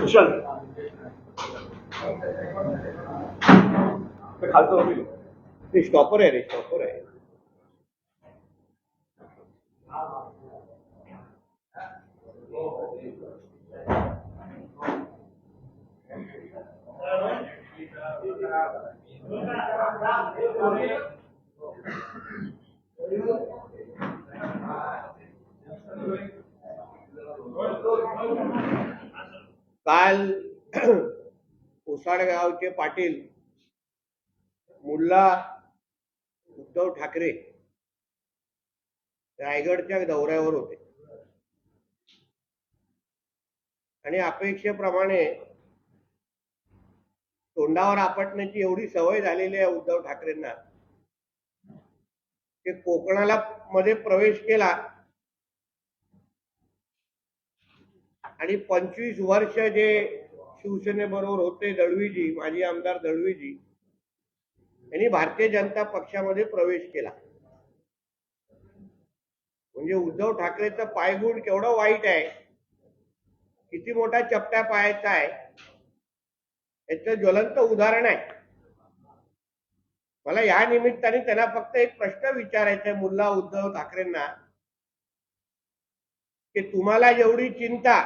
कुशल. खालतो ते स्टॉपर आहे रे स्टॉपर आहे. काल उसाडगावचे पाटील मुल्ला उद्धव ठाकरे रायगडच्या दौऱ्यावर होते. आणि अपेक्षेप्रमाणे तोंडावर आपटण्याची एवढी सवय झालेली आहे उद्धव ठाकरेंना. ते कोकणाला मध्ये प्रवेश केला. आणि पंचवीस वर्ष जे शिवसेनेबरोबर होते दळवीजी माजी आमदार दळवीजी यांनी भारतीय जनता पक्षामध्ये प्रवेश केला. म्हणजे उद्धव ठाकरेचं पायगुण केवढं वाईट आहे. किती मोठा चपट्या पायाचा आहे. याचं ज्वलंत उदाहरण आहे. मला या निमित्ताने त्यांना फक्त एक प्रश्न विचारायचा आहे मुल्ला उद्धव ठाकरेंना. की तुम्हाला जेवढी चिंता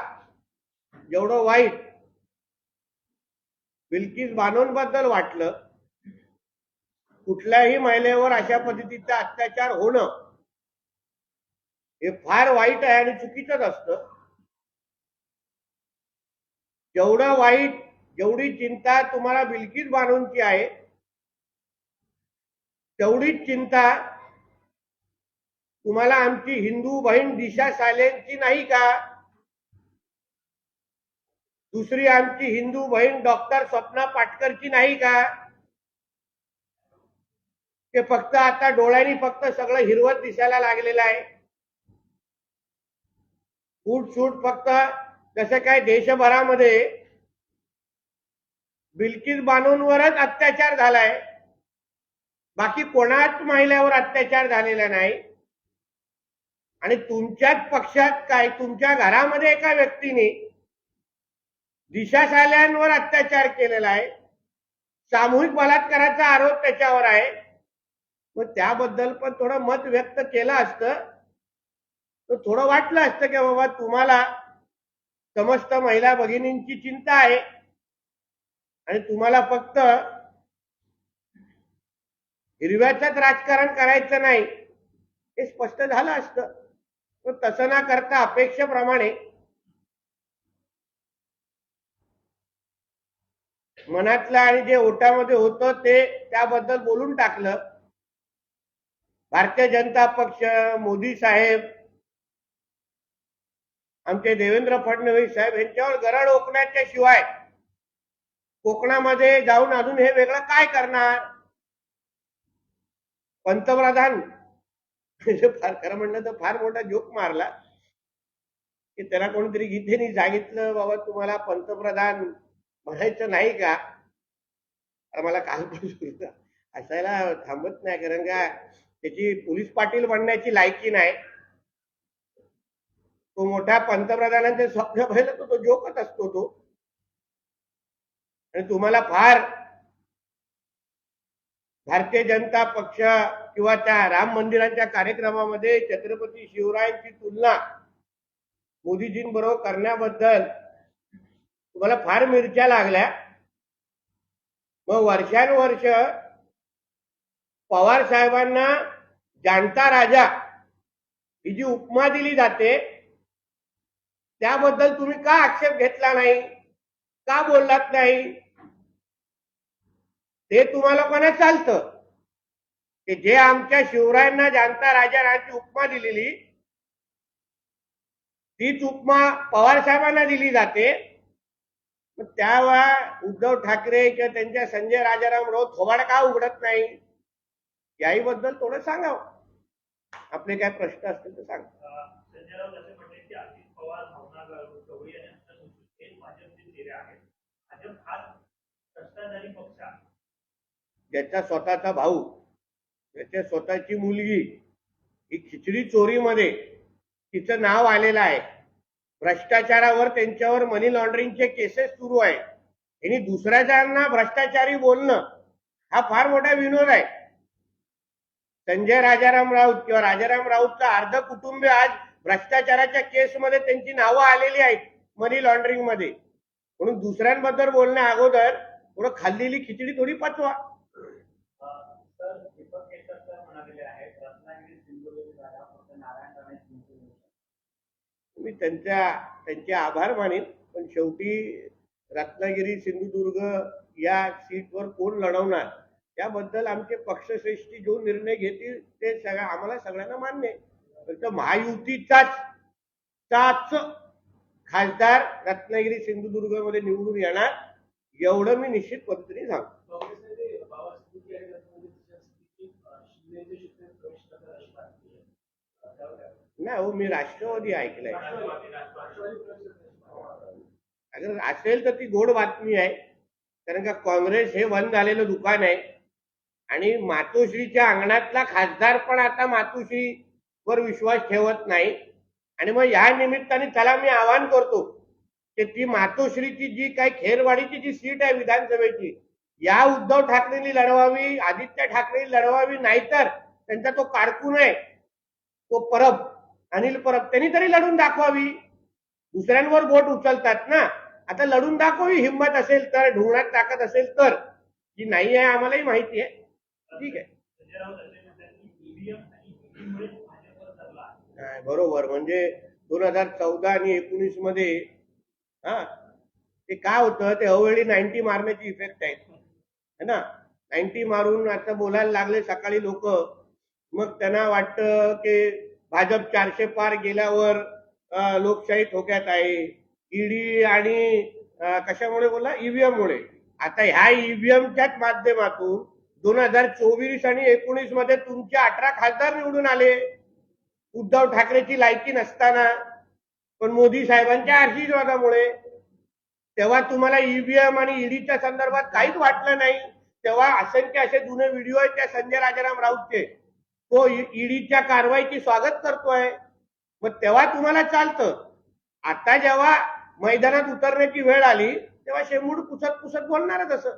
जेवढं वाईट बिल्किस बानोंबद्दल वाटलं कुठल्याही महिलेवर अशा पद्धतीचा अत्याचार होणं हे फार वाईट आहे आणि चुकीचंच असतं. जेवढं वाईट जेवढी चिंता तुम्हाला बिल्किस बांधूनची आहे तेवढीच चिंता तुम्हाला आमची हिंदू बहीण दिशा सालेंची नाही का? दुसरी आमची हिंदू बहीण डॉक्टर स्वप्ना पाटकरची नाही का? ते फक्त आता डोळ्यांनी फक्त सगळं हिरवत दिसायला लागलेलं आहे. फूट सूट फक्त जसं काय देशभरामध्ये बिल्किस बानूंवरच अत्याचार झालाय. बाकी कोणाच महिलावर अत्याचार झालेला नाही. आणि तुमच्याच पक्षात काय तुमच्या घरामध्ये एका व्यक्तीने दिशा साल्यांवर अत्याचार केलेला आहे. सामूहिक बलात्काराचा आरोप त्याच्यावर आहे. मग त्याबद्दल पण थोडं मत व्यक्त केलं असतं. तर थोडं वाटलं असतं की बाबा तुम्हाला समस्त महिला भगिनींची चिंता आहे. आणि तुम्हाला फक्त हिरव्याचंच राजकारण करायचं नाही हे स्पष्ट झालं असतं. पण तसं ना करता अपेक्षेप्रमाणे मनातलं आणि जे ओटामध्ये होतं ते त्याबद्दल बोलून टाकलं. भारतीय जनता पक्ष मोदी साहेब आमचे देवेंद्र फडणवीस साहेब यांच्यावर गरड ओकण्याच्या शिवाय कोकणामध्ये जाऊन अजून हे वेगळं काय करणार? पंतप्रधान. फार खरं म्हणलं तर फार मोठा जोक मारला. की त्याला कोणीतरी गीतेने सांगितलं बाबा तुम्हाला पंतप्रधान म्हणायचं नाही का? मला कालपासून असायला थांबत नाही कारण का त्याची पोलीस पाटील बनण्याची लायकी नाही. तो मोठ्या पंतप्रधानांचे स्वप्न पाहिलं तो जोकच असतो तो. आणि तुम्हाला फार भारतीय जनता पक्ष किंवा त्या राम मंदिरांच्या कार्यक्रमामध्ये छत्रपती शिवरायांची तुलना मोदीजींबरोबर करण्याबद्दल तुम्हाला फार मिरच्या लागल्या. मग वर्षानुवर्ष पवार साहेबांना जाणता राजा ही जी उपमा दिली जाते त्याबद्दल तुम्ही का आक्षेप घेतला नाही? का बोललात नाही? ते तुम्हाला कोणा चालतं? की जे आमच्या शिवरायांना जाणता राजा राजाची उपमा दिलेली तीच उपमा पवार साहेबांना दिली जाते. त्यावेळा उद्धव ठाकरे किंवा त्यांच्या संजय राजाराम राऊत थोबाड का उघडत नाही? याही बद्दल थोडं सांगावं. आपले काय प्रश्न असतील तर सांगा. संजय राऊत असे म्हणले की अजित पवार भावना गवळी आणि अण्णा आहेत. भाजप हा सत्ताधारी पक्ष आहे. ज्याचा स्वतःचा भाऊ त्याच्या स्वतःची मुलगी ही खिचडी चोरीमध्ये तिचं नाव आलेलं आहे. भ्रष्टाचारावर त्यांच्यावर मनी लॉन्ड्रिंगचे केसेस सुरू आहे यांनी दुसऱ्याच्यांना भ्रष्टाचारी बोलणं हा फार मोठा विनोद आहे. संजय राजाराम राऊत किंवा राजाराम राऊतचं अर्ध कुटुंब आज भ्रष्टाचाराच्या केसमध्ये त्यांची नावं आलेली आहेत मनी लॉन्ड्रिंगमध्ये. म्हणून दुसऱ्यांबद्दल बोलण्या अगोदर थोडं खाल्लेली खिचडी थोडी पचवा. मी त्यांच्या त्यांचे आभार मानेन पण शेवटी रत्नागिरी सिंधुदुर्ग या सीटवर कोण लढवणार त्याबद्दल आमचे पक्षश्रेष्ठी जो निर्णय घेतील ते सगळ्या आम्हाला सगळ्यांना मान्य आहे फक्त महायुतीचाच चाच खासदार रत्नागिरी सिंधुदुर्गमध्ये निवडून येणार एवढं मी निश्चित पद्धतीने सांगतो? नाही हो मी राष्ट्रवादी ऐकलंय. अगर असेल तर ती गोड बातमी आहे कारण का काँग्रेस हे बंद झालेलं दुकान आहे. आणि मातोश्रीच्या अंगणातला खासदार पण आता मातोश्रीवर विश्वास ठेवत नाही. आणि मग या निमित्ताने त्याला मी आवाहन करतो की ती मातोश्रीची जी काही खेरवाडीची जी सीट आहे विधानसभेची या उद्धव ठाकरेंनी लढवावी आदित्य ठाकरेंनी लढवावी नाहीतर त्यांचा तो कारकून आहे तो परब अनिल परब त्यांनी तरी लढून दाखवावी. दुसऱ्यांवर बोट उचलतात ना. आता लढून दाखवावी हिंमत असेल तर ढुंगणात ताकद असेल तर. जी नाही आहे आम्हालाही माहिती आहे. ठीक आहे संजय राऊत असे म्हणतात की ईव्हीएम आणि ईव्हीमुळे भाजपवर धरला नाही बरोबर. म्हणजे दोन हजार चौदा आणि एकोणीसमध्ये हा ते काय होतं ते अवेळी नाईन्टी मारण्याची इफेक्ट आहे. है ना? नाईन्टी मारून आता बोलायला लागले सकाळी लोक. मग त्यांना वाटतं की भाजप चारशे पार गेल्यावर लोकशाही थोक्यात आहे. ईडी आणि कशामुळे बोला ईव्हीएम मुळे आता ह्या ईव्हीएमच्याच माध्यमातून दोन हजार चोवीस आणि एकोणीसमध्ये तुमचे अठरा खासदार निवडून आले. उद्धव ठाकरेची लायकी नसताना पण मोदी साहेबांच्या आशीर्वादामुळे तेव्हा तुम्हाला ईव्हीएम आणि ईडीच्या संदर्भात काहीच वाटलं नाही. तेव्हा असंख्य असे जुने व्हिडिओ आहेत त्या संजय राजाराम राऊतचे. तो ईडीच्या कारवाईची स्वागत करतोय. मग तेव्हा तुम्हाला चालतं. आता जेव्हा मैदानात उतरण्याची वेळ आली तेव्हा शेमूड पुसत पुसत बोलणारच असं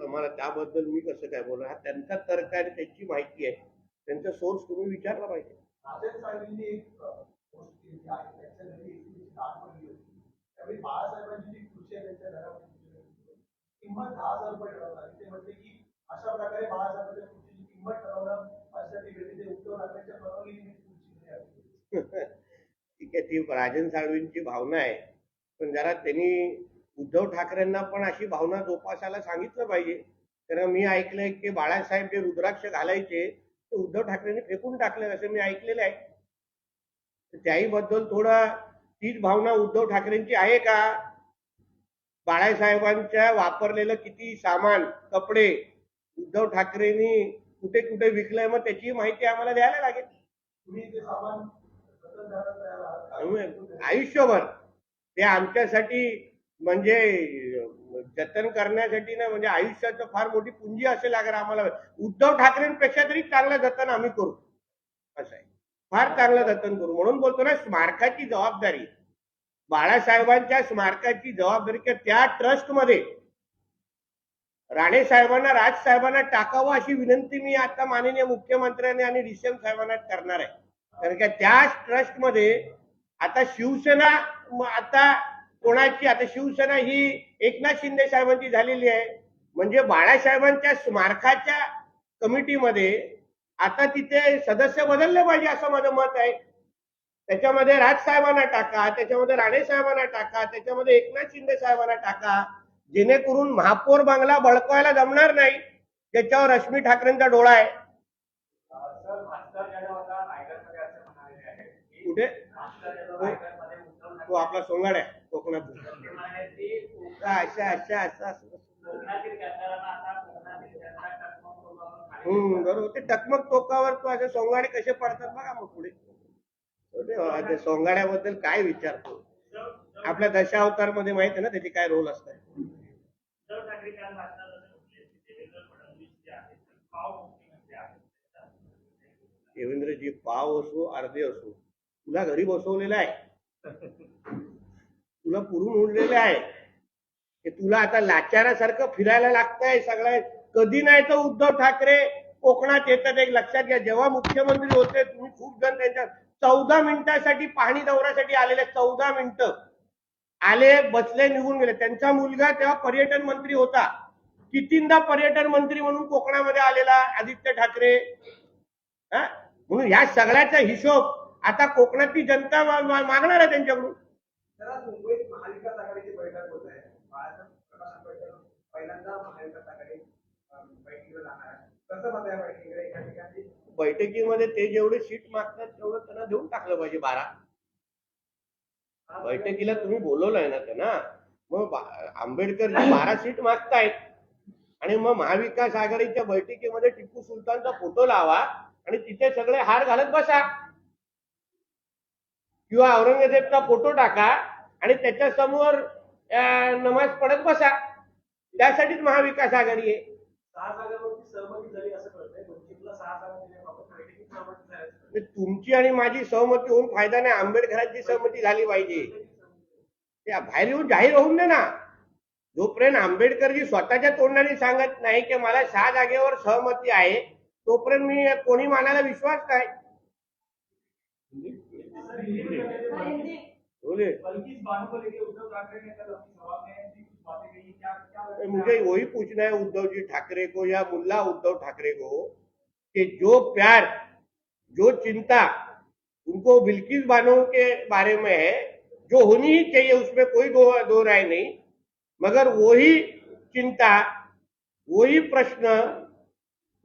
आता मला त्याबद्दल मी कसं काय बोलणार? हा त्यांचा तर्क आहे आणि त्यांची माहिती आहे. त्यांचा सोर्स तुम्ही विचारला पाहिजे. किंमत अशा प्रकारे बाळासाहेबांच्या ठरवणं माझ्यासाठी. उद्धव ठाकरेंच्या. ठीक आहे. ती राजन साळवींची भावना आहे. पण जरा त्यांनी उद्धव ठाकरेंना पण अशी भावना जोपासायला सांगितलं पाहिजे. कारण मी ऐकलंय की बाळासाहेब जे रुद्राक्ष घालायचे ते उद्धव ठाकरेंनी फेकून टाकले असं मी ऐकलेलं आहे. त्याही बद्दल थोडा तीच भावना उद्धव ठाकरेंची आहे का? बाळासाहेबांच्या वापरलेलं किती सामान कपडे उद्धव ठाकरेंनी कुठे कुठे विकलंय मग त्याची माहिती आम्हाला द्यायला लागेल. आयुष्यभर. ते आमच्यासाठी म्हणजे जतन करण्यासाठी ना म्हणजे आयुष्याचं फार मोठी पुंजी असेल अगर आम्हाला. उद्धव ठाकरेंपेक्षा तरी चांगलं जतन आम्ही करू. असं आहे. फार चांगलं जतन करू. म्हणून बोलतो ना स्मारकाची जबाबदारी. बाळासाहेबांच्या स्मारकाची जबाबदारी किंवा त्या ट्रस्टमध्ये. राणे साहेबांना राज साहेबांना टाकावं अशी विनंती मी आता माननीय मुख्यमंत्र्यांनी आणि डीसीएम साहेबांना करणार आहे. कारण का त्याच ट्रस्टमध्ये आता शिवसेना आता कोणाची? आता शिवसेना ही एकनाथ शिंदे साहेबांची झालेली आहे. म्हणजे बाळासाहेबांच्या स्मारकाच्या कमिटीमध्ये आता तिथे सदस्य बदलले पाहिजे असं माझं मत आहे. त्याच्यामध्ये राज साहेबांना टाका त्याच्यामध्ये राणे साहेबांना टाका त्याच्यामध्ये एकनाथ शिंदे साहेबांना टाका. जेणेकरून महापौर बंगला बळकवायला जमणार नाही. ज्याच्यावर रश्मी ठाकरेंचा डोळा आहे. कुठे? तो आपला सोंगाड आहे कोकणात अशा अशा हम्म बरोबर. ते टकमक टोकावर तो असे सोंगाडे कसे पडतात बघा मग पुढे. सोंगाड्याबद्दल काय विचारतो आपल्या दशावतारमध्ये माहीत आहे ना त्याचे काय रोल असतात. देवेंद्रजी पाव असो अर्धे असो. तुला घरी बसवलेला आहे. तुला पुरून उरलेले आहे. की तुला आता लाचारासारखं फिरायला लागतंय सगळ्या कधी नाही तर उद्धव ठाकरे कोकणात येतात. एक लक्षात घ्या जेव्हा मुख्यमंत्री होते तुम्ही खूप जण त्यांच्या चौदा मिनिटासाठी पाहणी दौऱ्यासाठी आलेले चौदा मिनिटं. आले बसले निघून गेले. त्यांचा मुलगा तेव्हा पर्यटन मंत्री होता. कितींदा पर्यटन मंत्री म्हणून कोकणामध्ये आलेला आदित्य ठाकरे. हा? म्हणून ह्या सगळ्याचा हिशोब आता कोकणातली जनता मागणार आहे त्यांच्याकडून. तर आज मुंबईत महाविकास आघाडीची बैठक होत आहे. बाळासाहेब प्रकाश आंबेडकर पहिल्यांदा महाविकास आघाडी अं, बैठकीला जाणार आहे कसं मत आहे बैठकीकडे? एका ठिकाणी बैठकीमध्ये ते जेवढे सीट मागतात तेवढं त्यांना देऊन टाकलं पाहिजे बारा. बैठकीला तुम्ही बोलवलंय ना त्यांना. मग आंबेडकर बारा सीट मागतायत आणि मग महाविकास आघाडीच्या बैठकीमध्ये टिप्पू सुलतानचा फोटो लावा आणि तिथे सगळे हार घालत बसा. किंवा औरंगजेबचा फोटो टाका आणि त्याच्यासमोर नमाज पडत बसा. त्यासाठीच महाविकास आघाडी आहे. म्हणजे तुमची आणि माझी सहमती होऊन फायदा नाही. आंबेडकरांची सहमती झाली पाहिजे. ते बाहेर येऊन जाहीर होऊन दे ना. जोपर्यंत आंबेडकरजी स्वतःच्या तोंडाने सांगत नाही की मला सहा जागेवर सहमती आहे तोपर्यंत मी कोणी मानायला विश्वास काय बोले मुझे वही पूछना है उद्धव जी ठाकरे को या मुल्ला उद्धव ठाकरे को कि जो प्यार जो चिंता उनको बिल्किस बानो के बारे में है जो होनी ही चाहिए उसमें कोई दो दो राय नहीं मगर वही चिंता वही प्रश्न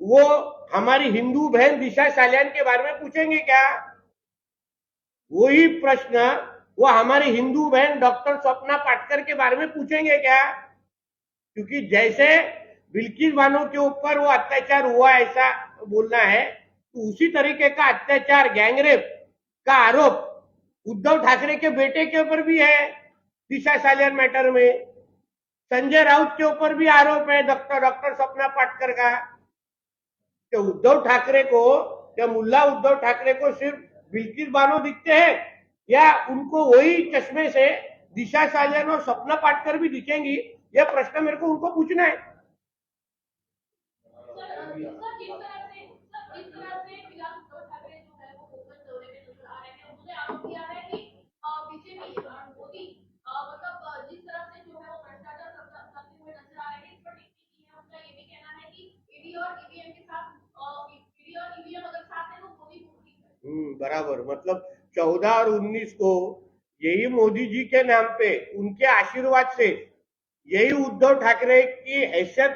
वो हमारी हिंदू बहन दिशा सालियान के बारे में पूछेंगे क्या? वही प्रश्न वो हमारी हिंदू बहन डॉक्टर स्वप्ना पाटकर के बारे में पूछेंगे क्या? क्योंकि जैसे बिल्किस बानो के ऊपर वो अत्याचार हुआ ऐसा बोलना है तो उसी तरीके का अत्याचार, गैंगरेप का आरोप उद्धव ठाकरे के बेटे के ऊपर भी है, दिशा सालियन मैटर में। संजय राउत के ऊपर भी आरोप है डॉक्टर डॉक्टर सपना पाटकर का। कि उद्धव ठाकरे को, या मुल्ला उद्धव ठाकरे को सिर्फ़ बिल्किस बानो दिखते हैं। या उनको वही चश्मे से दिशा साजन और सपना पाटकर भी दिखेंगी। यह प्रश्न मेरे को उनको पूछना है सर सर जिस तरह से सर जिस तरह से फ़िलहाल उद्धव ठाकरे जो है वो कोकण दौरे में नज़र आ रहे हैं उन्होंने आरोप किया है कि बीजेपी मोदी अ, मतलब अ, जिस तरह से जो है वो भ्रष्टाचार करता- करते हुए नज़र आ रहे हैं इस पर टिप्पणी की है उनका ये भी कहना है कि ईडी और ईवीएम के साथ ईडी और ईवीएम अगर साथ है तो मोदी को ठीक है हम्म, बराबर। मतलब चौदह और उन्नीस को यही मोदी जी के नाम पे उनके आशीर्वाद से यही उद्धव ठाकरे की हैसियत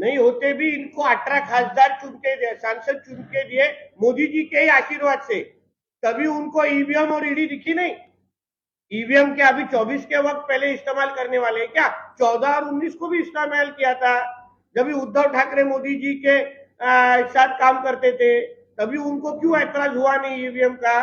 नहीं होते भी इनको अठारह खासदार चुन के सांसद चुन के दिए मोदी जी के ही आशीर्वाद से। तभी उनको ईवीएम और ईडी दिखी नहीं। ईवीएम के अभी 24 के वक्त पहले इस्तेमाल करने वाले हैं क्या? 14 और 19 को भी इस्तेमाल किया था। जब उद्धव ठाकरे मोदी जी के आ, साथ काम करते थे तभी उनको क्यों ऐतराज हुआ नहीं ईवीएम का?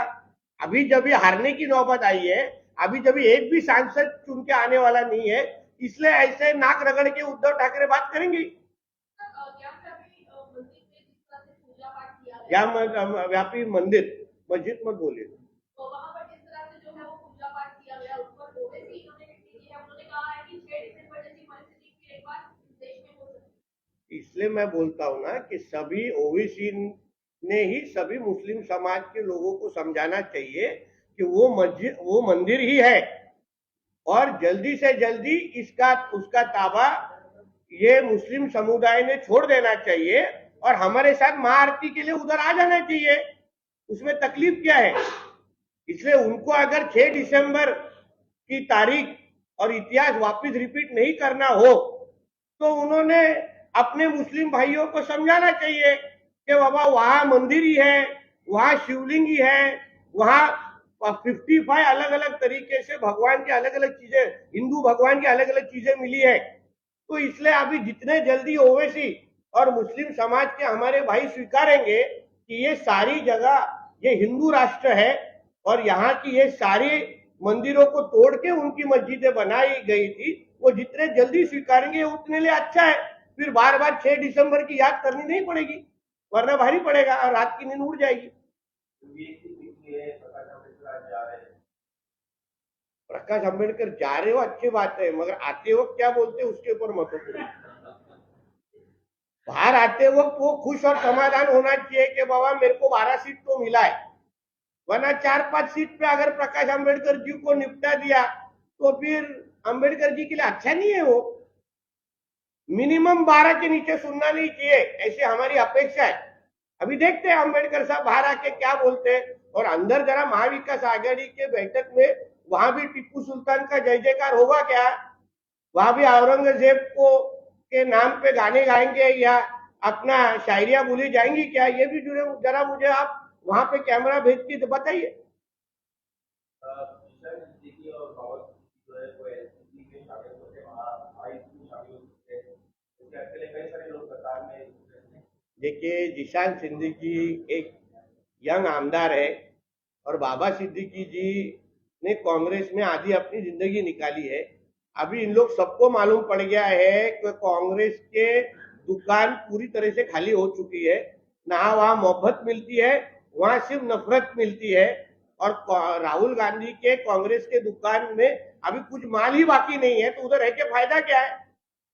अभी जब ये हारने की नौबत आई है अभी जब ये एक भी सांसद चुन के आने वाला नहीं है इसलिए ऐसे नाक रगड़ के उद्धव ठाकरे बात करेंगे? सर अ, यहाँ पे अभी अ, मंदिर में जिस तरह से पूजा पाठ किया गया या म- व्यापी मंदिर मस्जिद मत बोलिए। तो वहाँ पर जिस तरह से जो है वो पूजा पाठ किया गया उस पर ओवैसी इन्होंने टिप्पणी की है उन्होंने कहा है कि छह दिसंबर जैसी परिस्थिति फिर एक बार देश में हो सकती है इसलिए मैं बोलता हूं ना कि सभी ओवीसी ने ही सभी मुस्लिम समाज के लोगों को समझाना चाहिए कि वो मस्जिद, वो मंदिर ही है। और जल्दी से जल्दी इसका, उसका ताबा ये मुस्लिम समुदाय ने छोड़ देना चाहिए और हमारे साथ महाआरती के लिए उधर आ जाना चाहिए। उसमें तकलीफ़ क्या है? इसलिए उनको अगर 6 दिसंबर की तारीख और इतिहास वापस रिपीट नहीं करना हो तो उन्होंने अपने मुस्लिम भाइयों को समझाना चाहिए कि बाबा वहाँ मंदिर ही है, वहाँ शिवलिंग ही है, वहाँ फिफ्टी फाइव अलग अलग तरीके से भगवान की अलग अलग चीज़ें, हिंदू भगवान की अलग अलग चीज़ें मिली है। तो इसलिए अभी जितने जल्दी ओवैसी और मुस्लिम समाज के हमारे भाई स्वीकारेंगे कि ये सारी जगह, ये हिंदू राष्ट्र है और यहाँ की ये सारी मंदिरों को तोड़ के उनकी मस्जिदें बनाई गई थी, वो जितने जल्दी स्वीकारेंगे उतने लिए अच्छा है। फिर बार बार छह दिसंबर की याद करनी नहीं पड़ेगी। वरना भारी पड़ेगा और रात की नींद उड़ जाएगी। प्रकाश अंबेडकर जा रहे हो। अच्छी बात है मगर आते वक्त क्या बोलते हैं उसके ऊपर है। बाहर आते वक्त वो खुश और समाधान होना चाहिए कि बाबा मेरे को बारह सीट तो मिला है। वरना चार पाँच सीट पे अगर प्रकाश अंबेडकर जी को निपटा दिया तो फिर अंबेडकर जी के लिए अच्छा नहीं है वो। मिनिमम बारह के नीचे सुनना नहीं चाहिए, ऐसी हमारी अपेक्षा है। अभी देखते हैं अंबेडकर साहब बाहर आके क्या बोलते हैं। और अंदर जरा महाविकास आघाड़ी के बैठक में वहाँ भी टिप्पू सुल्तान का जय जयकार होगा क्या? वहाँ भी औरंगज़ेब को, के नाम पे गाने गाएँगे या अपना शायरिया बोली जाएँगी क्या? ये भी जुड़े जरा मुझे आप वहाँ पे कैमरा भेज के तो बताइए विशाल सिद्दीकी और बाबा जो है वो एसपी के शामिल होते वहाँ आई की शामिल होते हैं उसके अकेले कई सारे लोग कतार में हैं। देखिए, जिशान सिद्दीकी एक यंग आमदार है और बाबा सिद्दीकी जी ने कांग्रेस में आधी अपनी ज़िंदगी निकाली है। अभी इन लोग सबको मालूम पड़ गया है कि कांग्रेस के दुकान पूरी तरह से खाली हो चुकी है। ना वहाँ मोहब्बत मिलती है, वहाँ सिर्फ़ नफरत मिलती है और राहुल गांधी के कांग्रेस के दुकान में अभी कुछ माल ही बाकी नहीं है तो उधर रह के फ़ायदा क्या है?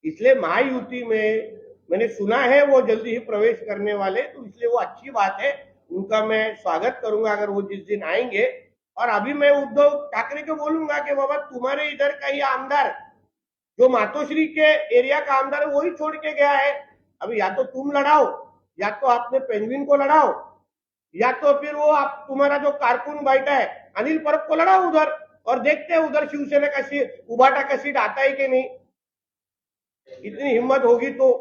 इसलिए महायुति में मैंने सुना है वो जल्दी ही प्रवेश करने वाले तो इसलिए वो अच्छी बात है। उनका मैं स्वागत करूँगा अगर वो जिस दिन आएँगे। और अभी मैं उद्धव ठाकरे को बोलूँगा कि बाबा तुम्हारे इधर का ये आमदार, जो मातोश्री के एरिया का आमदार है, वही छोड़ के गया है। अभी या तो तुम लड़ाओ, या तो आपने पेंगुइन को लड़ाओ, या तो फिर वो आप, तुम्हारा जो कारकुन बैठा है, अनिल परब को लड़ाओ उधर और देखते हैं उधर शिवसेना का सीट, उबाटा का सीट आता है कि नहीं। इतनी हिम्मत होगी तो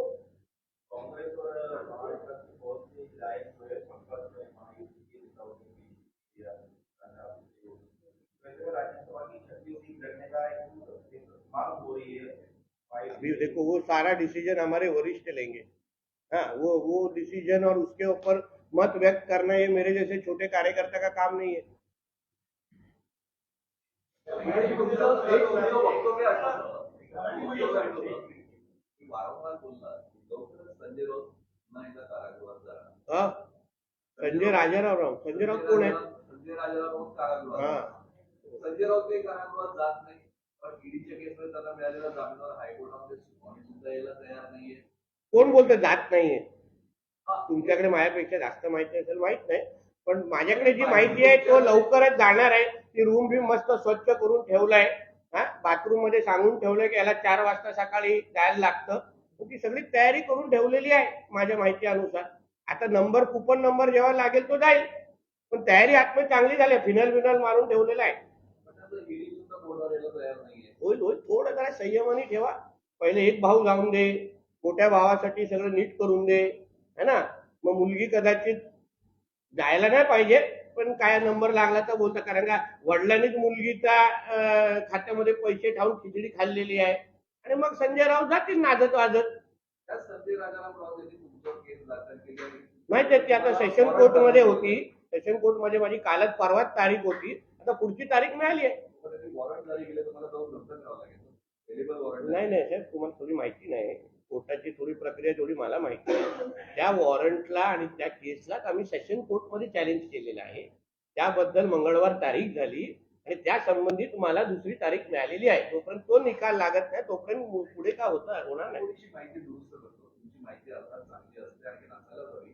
कांग्रेस और महाविकास की बहुत सी लाइन जो है संपर्क में महायुति के नेताओं के बीच किया पंजाब के लोग। वैसे वो राज्यसभा की छठी सीट लड़ने का एक एक मांग हो रही है। अभी देखो वो सारा डिसीज़न हमारे वरिष्ठ लेंगे। हाँ वो वो डिसीज़न और उसके ऊपर मत व्यक्त करना ये मेरे जैसे छोटे कार्यकर्ता का काम नहीं है। संजय हा संजय राजाराव राव। संजय राऊत कोण आहेत संजय राजाराम कारागृहात। हा। संजय राऊत काही कारागृहात जात नाही। कोण बोलतं जात नाहीये. तुमच्याकडे माझ्यापेक्षा जास्त माहिती असेल माहीत नाही. पण माझ्याकडे जी माहिती आहे तो लवकरच जाणार आहे. ती रूम बी मस्त स्वच्छ करून ठेवलाय. हा? बाथरूममध्ये सांगून ठेवलंय की याला चार वाजता सकाळी जायला लागतं. ती सगळी तयारी करून ठेवलेली आहे माझ्या माहिती अनुसार आता नंबर कुपन नंबर जेव्हा लागेल तो जाईल. पण तयारी आतमध्ये चांगली झाली फिनल बिनल मारून ठेवलेला आहे. होईल होईल. थोडं जरा संयमाने ठेवा. पहिले एक भाऊ जाऊन दे. मोठ्या भावासाठी सगळं नीट करून दे. है ना? मग मुलगी कदाचित जायला नाही पाहिजे पण काय नंबर लागला तर बोलतं. कारण का वडिलांनीच मुलगीच्या खात्यामध्ये पैसे ठेवून खिचडी खाल्लेली आहे. आणि मग संजय राऊत जातील नाजत वाजत. आहे ती आता सेशन कोर्टमध्ये होती. सेशन कोर्टमध्ये माझी कालच परवाच तारीख होती. आता पुढची तारीख मिळाली आहे. वॉरंट जारी केले तुम्हाला जाऊन नंतर करावं लागेल एलिबल वॉरंट नाही नाही साहेब तुम्हाला थोडी माहिती नाही. कोर्टाची थोडी प्रक्रिया थोडी मला माहिती आहे. त्या वॉरंटला आणि त्या केसलाच आम्ही सेशन कोर्टमध्ये चॅलेंज केलेलं आहे. त्याबद्दल मंगळवार तारीख झाली आणि त्या संबंधित मला दुसरी तारीख मिळालेली आहे. तोपर्यंत तो निकाल लागत नाही. तोपर्यंत पुढे का होतं? होणार नाही. माहिती दुरुस्त करतो. तुमची माहिती अर्थात चांगली असते आणि नसायलाच हवी.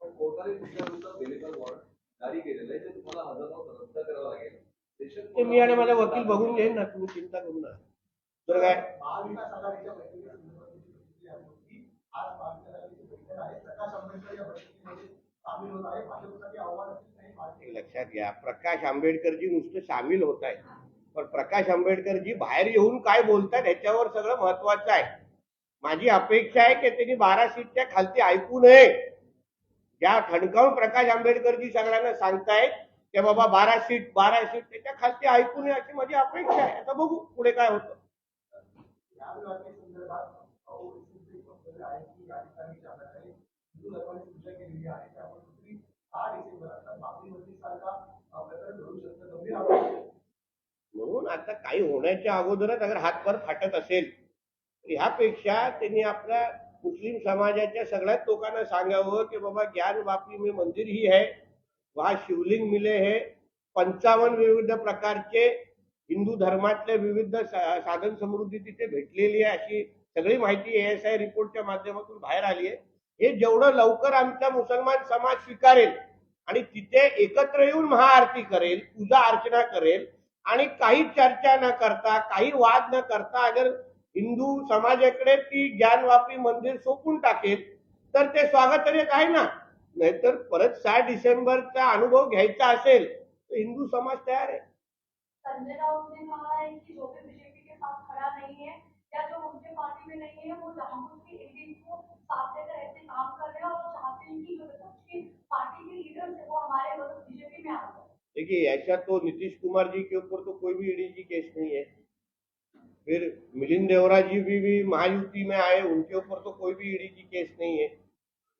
पण कोर्टाने तुमच्या विरुद्ध वॉरंट जारी केलेलं आहे. ते तुम्हाला हजर रद्द करावं लागेल. ते मी आणि माझा वकील बघून घेईन ना तुम्ही चिंता करू नका. तर काय? आहे आहे. लक्षात घ्या प्रकाश आंबेडकरजी नुसते सामील होत आहेत. पण प्रकाश आंबेडकरजी बाहेर येऊन काय बोलतात ह्याच्यावर सगळं महत्वाचं आहे. माझी अपेक्षा आहे की त्यांनी बारा सीटच्या खालती ऐकू नये. ज्या ठणकावून प्रकाश आंबेडकरजी सगळ्यांना सांगतायत की बाबा बारा सीट बारा सीट त्याच्या खालती ऐकून नये अशी माझी अपेक्षा आहे. आता बघू पुढे काय होतं. म्हणून आता काही होण्याच्या अगोदरच अगर हातभर फाटत असेल तर ह्यापेक्षा त्यांनी आपल्या मुस्लिम समाजाच्या सगळ्याच लोकांना सांगावं की बाबा ज्ञान बापी मी मंदिर ही है वहा शिवलिंग मिले हे। पंचावन्न विविध प्रकारचे हिंदू धर्मातले विविध साधन समृद्धी तिथे भेटलेली आहे अशी सगळी माहिती एस आय रिपोर्टच्या माध्यमातून बाहेर आली आहे. हे जेवढं लवकर आमचा मुसलमान समाज स्वीकारेल आणि तिथे एकत्र येऊन महाआरती करेल पूजा अर्चना करेल आणि काही चर्चा न करता काही वाद न करता अगर हिंदू समाजाकडे ती ज्ञानवापी मंदिर सोपून टाकेल तर ते स्वागतार्हक आहे ना? नाहीतर परत सहा डिसेंबरचा अनुभव घ्यायचा असेल तर हिंदू समाज तयार आहे. संजय राउत ने कहा है कि जो भी बीजेपी के साथ खड़ा नहीं है या जो उनके पार्टी में नहीं है वो जानबूझ के इंडियन को साथ लेकर ऐसे काम कर रहे हैं और चाहते हैं कि जो विपक्ष की पार्टी के लीडर्स है वो हमारे मतलब बीजेपी में आ जाए। देखिए ऐसा तो नीतीश कुमार जी के ऊपर तो कोई भी ईडी की केस नहीं है। फिर मिलिंद देवरा जी भी, भी महायुति में आए उनके ऊपर तो कोई भी ईडी की केस नहीं है।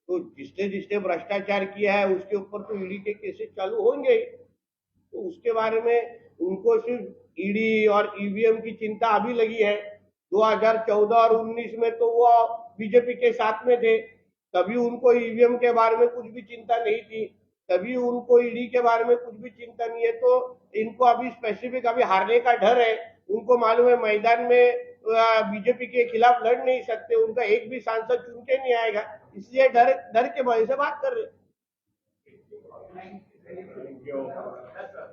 तो जिसने जिसने भ्रष्टाचार किया है, उसके ऊपर तो ईडी के केसेस चालू होंगे तो उसके बारे में उनको सिर्फ़ ईडी और ईवीएम की चिंता अभी लगी है। 2014 और 19 में तो वो बीजेपी के साथ में थे। तभी उनको ईवीएम के बारे में कुछ भी चिंता नहीं थी। तभी उनको ईडी के बारे में कुछ भी चिंता नहीं है। तो इनको अभी स्पेसिफिक अभी हारने का डर है। उनको मालूम है मैदान में बीजेपी के खिलाफ लड़ नहीं सकते। उनका एक भी सांसद चुन के नहीं आएगा। इसलिए डर डर के वजह से बात कर रहे हो। हैं।